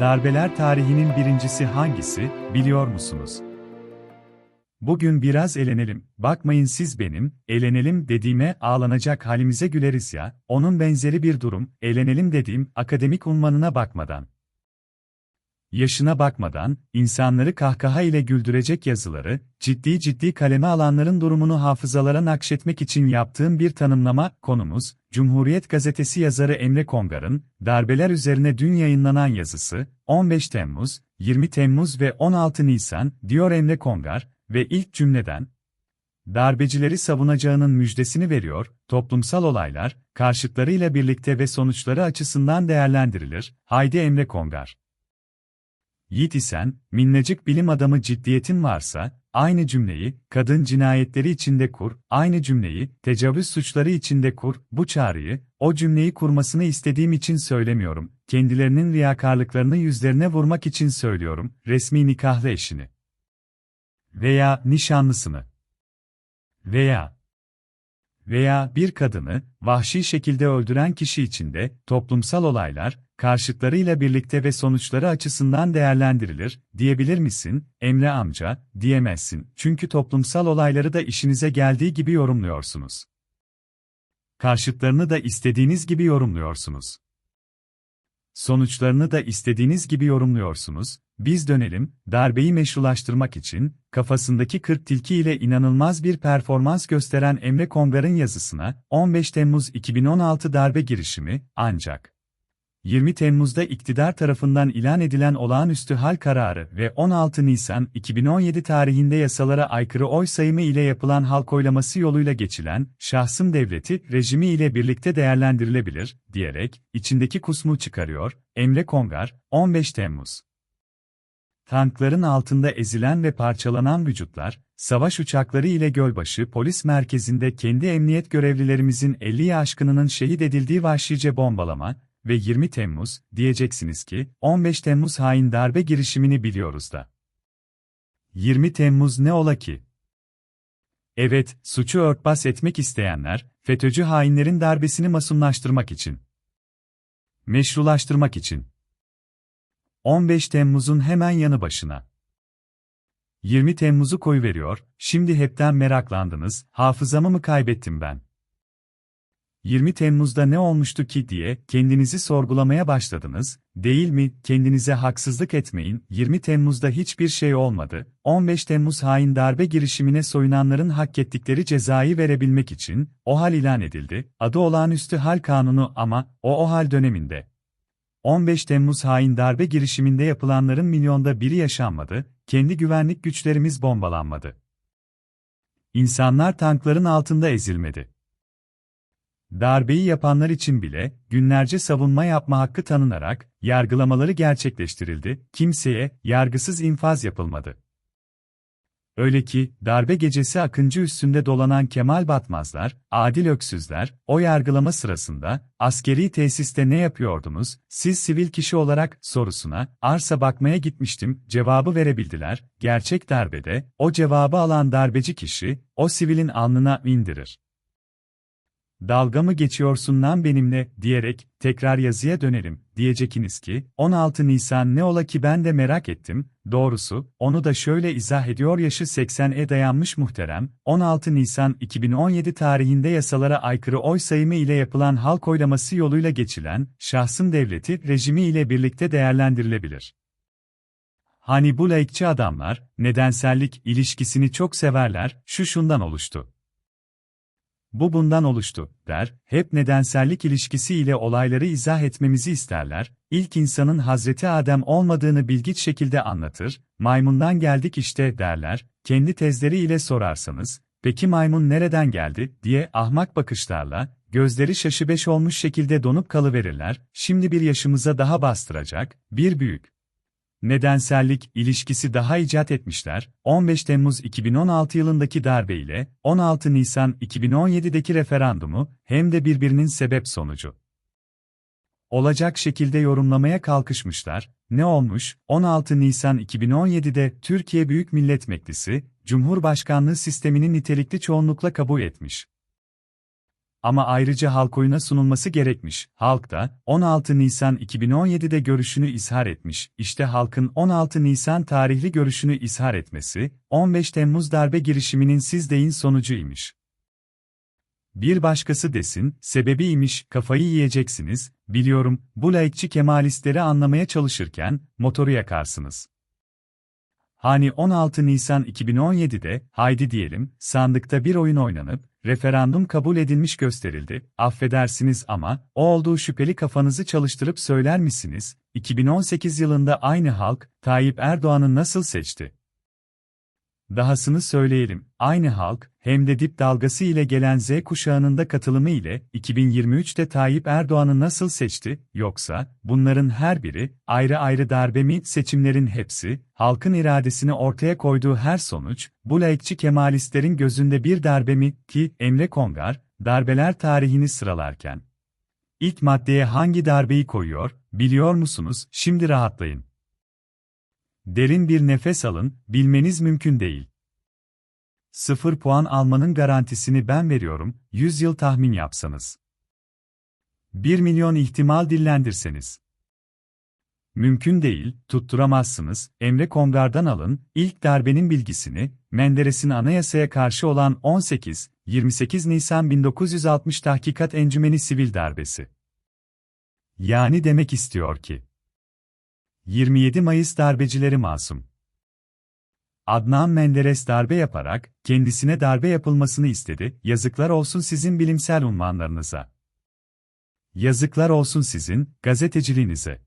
Darbeler tarihinin birincisi hangisi, biliyor musunuz? Bugün biraz eğlenelim, bakmayın siz benim, eğlenelim dediğime ağlanacak halimize güleriz ya, onun benzeri bir durum, eğlenelim dediğim akademik unvanına bakmadan. Yaşına bakmadan, insanları kahkaha ile güldürecek yazıları, ciddi ciddi kaleme alanların durumunu hafızalara nakşetmek için yaptığım bir tanımlama, konumuz, Cumhuriyet Gazetesi yazarı Emre Kongar'ın, darbeler üzerine dün yayınlanan yazısı, 15 Temmuz, 20 Temmuz ve 16 Nisan, diyor Emre Kongar, ve ilk cümleden, darbecileri savunacağının müjdesini veriyor, toplumsal olaylar, karşıtlarıyla birlikte ve sonuçları açısından değerlendirilir, Haydi Emre Kongar. Yiğit isen, minnacık bilim adamı ciddiyetin varsa, aynı cümleyi, kadın cinayetleri içinde kur, aynı cümleyi, tecavüz suçları içinde kur, bu çağrıyı, o cümleyi kurmasını istediğim için söylemiyorum, kendilerinin riyakarlıklarını yüzlerine vurmak için söylüyorum, resmi nikahlı eşini. Veya nişanlısını. Veya veya bir kadını, vahşi şekilde öldüren kişi içinde, toplumsal olaylar, karşıtlarıyla birlikte ve sonuçları açısından değerlendirilir, diyebilir misin, Emre amca, diyemezsin, çünkü toplumsal olayları da işinize geldiği gibi yorumluyorsunuz. Karşıtlarını da istediğiniz gibi yorumluyorsunuz. Sonuçlarını da istediğiniz gibi yorumluyorsunuz, biz dönelim, darbeyi meşrulaştırmak için, kafasındaki 40 tilki ile inanılmaz bir performans gösteren Emre Kongar'ın yazısına, 15 Temmuz 2016 darbe girişimi, ancak 20 Temmuz'da iktidar tarafından ilan edilen olağanüstü hal kararı ve 16 Nisan 2017 tarihinde yasalara aykırı oy sayımı ile yapılan halk oylaması yoluyla geçilen şahsım devleti rejimi ile birlikte değerlendirilebilir, diyerek içindeki kusmu çıkarıyor, Emre Kongar, 15 Temmuz. Tankların altında ezilen ve parçalanan vücutlar, savaş uçakları ile Gölbaşı Polis Merkezi'nde kendi emniyet görevlilerimizin 50'yi aşkınının şehit edildiği vahşice bombalama, ve 20 Temmuz, diyeceksiniz ki, 15 Temmuz hain darbe girişimini biliyoruz da. 20 Temmuz ne ola ki? Evet, suçu örtbas etmek isteyenler, FETÖ'cü hainlerin darbesini masumlaştırmak için. Meşrulaştırmak için. 15 Temmuz'un hemen yanı başına. 20 Temmuz'u koyuveriyor, şimdi hepten meraklandınız, hafızamı mı kaybettim ben? 20 Temmuz'da ne olmuştu ki diye kendinizi sorgulamaya başladınız, değil mi? Kendinize haksızlık etmeyin. 20 Temmuz'da hiçbir şey olmadı. 15 Temmuz hain darbe girişimine soyunanların hak ettikleri cezayı verebilmek için o hal ilan edildi. Adı olağanüstü hal kanunu ama o o hal döneminde 15 Temmuz hain darbe girişiminde yapılanların milyonda biri yaşanmadı. Kendi güvenlik güçlerimiz bombalanmadı. İnsanlar tankların altında ezilmedi. Darbeyi yapanlar için bile günlerce savunma yapma hakkı tanınarak yargılamaları gerçekleştirildi. Kimseye yargısız infaz yapılmadı. Öyle ki darbe gecesi Akıncı üstünde dolanan Kemal Batmazlar, Adil Öksüzler, o yargılama sırasında askeri tesiste ne yapıyordunuz? Siz sivil kişi olarak sorusuna arsa bakmaya gitmiştim cevabı verebildiler. Gerçek darbede o cevabı alan darbeci kişi o sivilin alnına indirir. Dalga mı geçiyorsun lan benimle, diyerek, tekrar yazıya dönerim, diyeceksiniz ki, 16 Nisan ne ola ki ben de merak ettim, doğrusu, onu da şöyle izah ediyor yaşı 80'e dayanmış muhterem, 16 Nisan 2017 tarihinde yasalara aykırı oy sayımı ile yapılan halk oylaması yoluyla geçilen, şahsın devleti rejimi ile birlikte değerlendirilebilir. Hani bu laikçi adamlar, nedensellik ilişkisini çok severler, şu şundan oluştu. Bu bundan oluştu, der, hep nedensellik ilişkisiyle olayları izah etmemizi isterler, ilk insanın Hazreti Adem olmadığını bilgiç şekilde anlatır, maymundan geldik işte derler, kendi tezleri ile sorarsanız, peki maymun nereden geldi, diye ahmak bakışlarla, gözleri şaşıbeş olmuş şekilde donup kalıverirler, şimdi bir yaşımıza daha bastıracak, bir büyük, nedensellik ilişkisi daha icat etmişler, 15 Temmuz 2016 yılındaki darbe ile 16 Nisan 2017'deki referandumu hem de birbirinin sebep sonucu. Olacak şekilde yorumlamaya kalkışmışlar, ne olmuş, 16 Nisan 2017'de Türkiye Büyük Millet Meclisi, Cumhurbaşkanlığı sistemini nitelikli çoğunlukla kabul etmiş. Ama ayrıca halk oyuna sunulması gerekmiş. Halk da 16 Nisan 2017'de görüşünü ishar etmiş. İşte halkın 16 Nisan tarihli görüşünü ishar etmesi, 15 Temmuz darbe girişiminin siz deyin sonucuymuş. Bir başkası desin, sebebiymiş, kafayı yiyeceksiniz, biliyorum, bu laikçi kemalistleri anlamaya çalışırken, motoru yakarsınız. Hani 16 Nisan 2017'de, haydi diyelim, sandıkta bir oyun oynanıp, referandum kabul edilmiş gösterildi, affedersiniz ama, o olduğu şüpheli kafanızı çalıştırıp söyler misiniz, 2018 yılında aynı halk, Tayyip Erdoğan'ı nasıl seçti? Dahasını söyleyelim, aynı halk, hem de dip dalgası ile gelen Z kuşağının da katılımı ile 2023'te Tayyip Erdoğan'ı nasıl seçti, yoksa bunların her biri ayrı ayrı darbe mi, seçimlerin hepsi, halkın iradesini ortaya koyduğu her sonuç, bu laikçi kemalistlerin gözünde bir darbe mi ki Emre Kongar, darbeler tarihini sıralarken. İlk maddeye hangi darbeyi koyuyor, biliyor musunuz, şimdi rahatlayın. Derin bir nefes alın, bilmeniz mümkün değil. Sıfır puan almanın garantisini ben veriyorum, 100 yıl tahmin yapsanız. 1 milyon ihtimal dillendirseniz. Mümkün değil, tutturamazsınız, Emre Kongar'dan alın, ilk darbenin bilgisini, Menderes'in anayasaya karşı olan 18, 28 Nisan 1960 Tahkikat Encümeni Sivil Darbesi. Yani demek istiyor ki, 27 Mayıs darbecileri masum. Adnan Menderes darbe yaparak, kendisine darbe yapılmasını istedi, yazıklar olsun sizin bilimsel unvanlarınıza. Yazıklar olsun sizin, gazeteciliğinize.